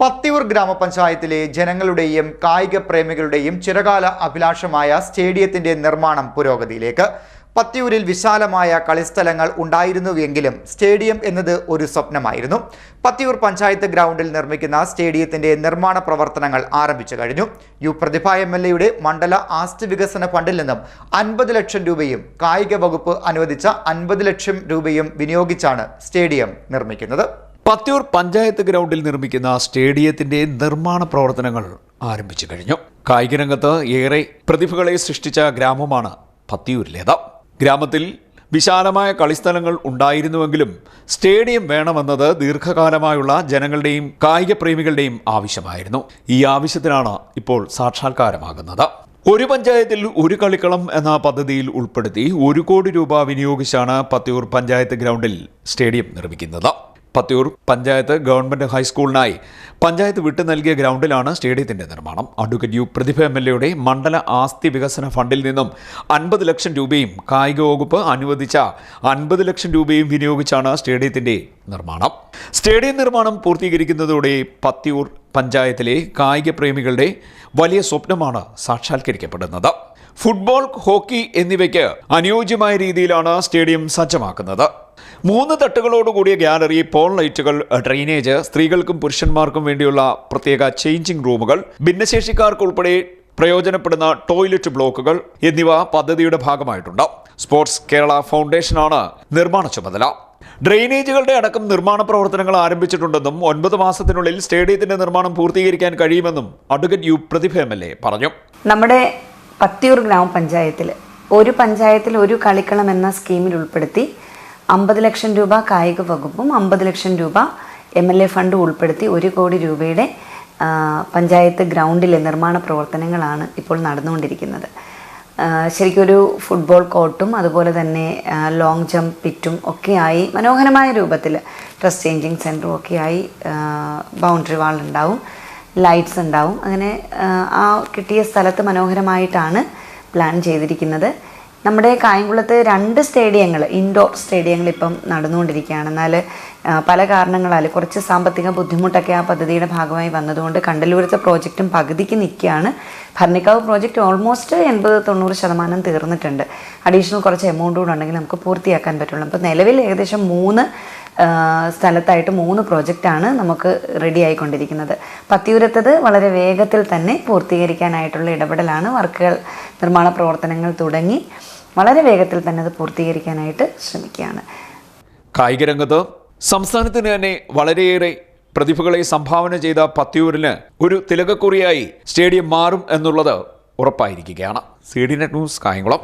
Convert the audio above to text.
പത്തിയൂർ ഗ്രാമപഞ്ചായത്തിലെ ജനങ്ങളുടെയും കായിക പ്രേമികളുടെയും ചിരകാല അഭിലാഷമായ സ്റ്റേഡിയത്തിന്റെ നിർമ്മാണം പുരോഗതിയിലേക്ക്. പത്തിയൂരിൽ വിശാലമായ കളിസ്ഥലങ്ങൾ ഉണ്ടായിരുന്നുവെങ്കിലും സ്റ്റേഡിയം എന്നത് ഒരു സ്വപ്നമായിരുന്നു. പത്തിയൂർ പഞ്ചായത്ത് ഗ്രൗണ്ടിൽ നിർമ്മിക്കുന്ന സ്റ്റേഡിയത്തിന്റെ നിർമ്മാണ പ്രവർത്തനങ്ങൾ ആരംഭിച്ചു കഴിഞ്ഞു. യു പ്രതിഭ എം എൽ എയുടെ മണ്ഡല ആസ്തി വികസന ഫണ്ടിൽ നിന്നും അൻപത് ലക്ഷം രൂപയും കായിക വകുപ്പ് അനുവദിച്ച അൻപത് ലക്ഷം രൂപയും വിനിയോഗിച്ചാണ് സ്റ്റേഡിയം നിർമ്മിക്കുന്നത്. പത്തിയൂർ പഞ്ചായത്ത് ഗ്രൗണ്ടിൽ നിർമ്മിക്കുന്ന സ്റ്റേഡിയത്തിന്റെ നിർമ്മാണ പ്രവർത്തനങ്ങൾ ആരംഭിച്ചു കഴിഞ്ഞു. കായിക രംഗത്ത് ഏറെ പ്രതിഭകളെ സൃഷ്ടിച്ച ഗ്രാമമാണ് പത്തിയൂരിലേത് ഗ്രാമത്തിൽ വിശാലമായ കളിസ്ഥലങ്ങൾ ഉണ്ടായിരുന്നുവെങ്കിലും സ്റ്റേഡിയം വേണമെന്നത് ദീർഘകാലമായുള്ള ജനങ്ങളുടെയും കായിക പ്രേമികളുടെയും ആവശ്യമായിരുന്നു. ഈ ആവശ്യത്തിനാണ് ഇപ്പോൾ സാക്ഷാത്കാരമാകുന്നത്. ഒരു പഞ്ചായത്തിൽ ഒരു കളിക്കളം എന്ന പദ്ധതിയിൽ ഉൾപ്പെടുത്തി ഒരു കോടി രൂപ വിനിയോഗിച്ചാണ് പത്തിയൂർ പഞ്ചായത്ത് ഗ്രൗണ്ടിൽ സ്റ്റേഡിയം നിർമ്മിക്കുന്നത്. പത്തിയൂർ പഞ്ചായത്ത് ഗവൺമെന്റ് ഹൈസ്കൂളിനായി പഞ്ചായത്ത് വിട്ടു നൽകിയ ഗ്രൗണ്ടിലാണ് സ്റ്റേഡിയത്തിന്റെ നിർമ്മാണം. Advocate U Prathibha M L എയുടെ മണ്ഡല ആസ്തി വികസന ഫണ്ടിൽ നിന്നും അൻപത് ലക്ഷം രൂപയും കായിക വകുപ്പ് അനുവദിച്ച അൻപത് ലക്ഷം രൂപയും വിനിയോഗിച്ചാണ് സ്റ്റേഡിയത്തിന്റെ നിർമ്മാണം. സ്റ്റേഡിയം നിർമ്മാണം പൂർത്തീകരിക്കുന്നതോടെ പത്തിയൂർ പഞ്ചായത്തിലെ കായിക പ്രേമികളുടെ വലിയ സ്വപ്നമാണ് സാക്ഷാത്കരിക്കപ്പെടുന്നത്. ഫുട്ബോൾ ഹോക്കി എന്നിവയ്ക്ക് അനുയോജ്യമായ രീതിയിലാണ് സ്റ്റേഡിയം സജ്ജമാക്കുന്നത്. മൂന്ന് തട്ടുകളോടുകൂടിയ ഗ്യാലറി പോൾ ലൈറ്റുകൾ ഡ്രെയിനേജ് സ്ത്രീകൾക്കും പുരുഷന്മാർക്കും വേണ്ടിയുള്ള പ്രത്യേക ചേഞ്ചിങ് റൂമുകൾ ഭിന്നശേഷിക്കാർക്കുൾപ്പെടെ പ്രയോജനപ്പെടുന്ന ടോയ്ലറ്റ് ബ്ലോക്കുകൾ എന്നിവ പദ്ധതിയുടെ ഭാഗമായിട്ടുണ്ട്. സ്പോർട്സ് കേരള ഫൗണ്ടേഷനാണ് നിർമ്മാണ ചുമതല. ഡ്രെയിനേജുകളുടെ അടക്കം നിർമ്മാണ പ്രവർത്തനങ്ങൾ ആരംഭിച്ചിട്ടുണ്ടെന്നും ഒൻപത് മാസത്തിനുള്ളിൽ സ്റ്റേഡിയത്തിന്റെ നിർമ്മാണം പൂർത്തീകരിക്കാൻ കഴിയുമെന്നും advocate U Prathibha M L A പറഞ്ഞു. നമ്മുടെ പത്തിയൂർ ഗ്രാമപഞ്ചായത്തിൽ ഒരു പഞ്ചായത്തിൽ ഒരു കളിക്കളം എന്ന സ്കീമിൽ ഉൾപ്പെടുത്തി അമ്പത് ലക്ഷം രൂപ കായിക വകുപ്പും അമ്പത് ലക്ഷം രൂപ എം എൽ എ ഫണ്ട് ഉൾപ്പെടുത്തി ഒരു കോടി രൂപയുടെ പഞ്ചായത്ത് ഗ്രൗണ്ടിലെ നിർമ്മാണ പ്രവർത്തനങ്ങളാണ് ഇപ്പോൾ നടന്നുകൊണ്ടിരിക്കുന്നത്. ശരിക്കൊരു ഫുട്ബോൾ കോർട്ടും അതുപോലെ തന്നെ ലോങ് ജമ്പ് പിറ്റും ഒക്കെയായി മനോഹരമായ രൂപത്തിൽ ഡ്രസ് ചേഞ്ചിങ് സെന്ററും ഒക്കെയായി ബൗണ്ടറി വാൾ ഉണ്ടാവും ലൈറ്റ്സ് ഉണ്ടാവും. അങ്ങനെ ആ കിട്ടിയ സ്ഥലത്ത് മനോഹരമായിട്ടാണ് പ്ലാൻ ചെയ്തിരിക്കുന്നത്. നമ്മുടെ കായംകുളത്ത് രണ്ട് സ്റ്റേഡിയങ്ങൾ ഇൻഡോർ സ്റ്റേഡിയങ്ങൾ ഇപ്പം നടന്നുകൊണ്ടിരിക്കുകയാണ്. എന്നാൽ പല കാരണങ്ങളാൽ കുറച്ച് സാമ്പത്തിക ബുദ്ധിമുട്ടൊക്കെ ആ പദ്ധതിയുടെ ഭാഗമായി വന്നതുകൊണ്ട് കണ്ടലൂരത്തെ പ്രോജക്റ്റും പകുതിക്ക് നിൽക്കുകയാണ്. ഭരണിക്കാവ് പ്രോജക്റ്റ് ഓൾമോസ്റ്റ് എൺപത് തൊണ്ണൂറ് ശതമാനം തീർന്നിട്ടുണ്ട്. അഡീഷണൽ കുറച്ച് എമൗണ്ട് കൂടെ ഉണ്ടെങ്കിൽ നമുക്ക് പൂർത്തിയാക്കാൻ പറ്റുള്ളൂ. അപ്പോൾ നിലവിൽ ഏകദേശം മൂന്ന് സ്ഥലത്തായിട്ട് മൂന്ന് പ്രോജക്റ്റാണ് നമുക്ക് റെഡി ആയിക്കൊണ്ടിരിക്കുന്നത്. പത്തിയൂരത്തത് വളരെ വേഗത്തിൽ തന്നെ പൂർത്തീകരിക്കാനായിട്ടുള്ള ഇടപെടലാണ്. വർക്കുകൾ നിർമ്മാണ പ്രവർത്തനങ്ങൾ തുടങ്ങി വളരെ വേഗത്തിൽ തന്നെ അത് പൂർത്തീകരിക്കാനായിട്ട് ശ്രമിക്കുകയാണ്. കായിക രംഗത്ത് സംസ്ഥാനത്തിന് തന്നെ വളരെയേറെ പ്രതിഭകളെ സംഭാവന ചെയ്ത പത്തിയൂരിന് ഒരു തിലകക്കുറിയായി സ്റ്റേഡിയം മാറും എന്നുള്ളത് ഉറപ്പായിരിക്കുകയാണ്. C D net news Kayamkulam.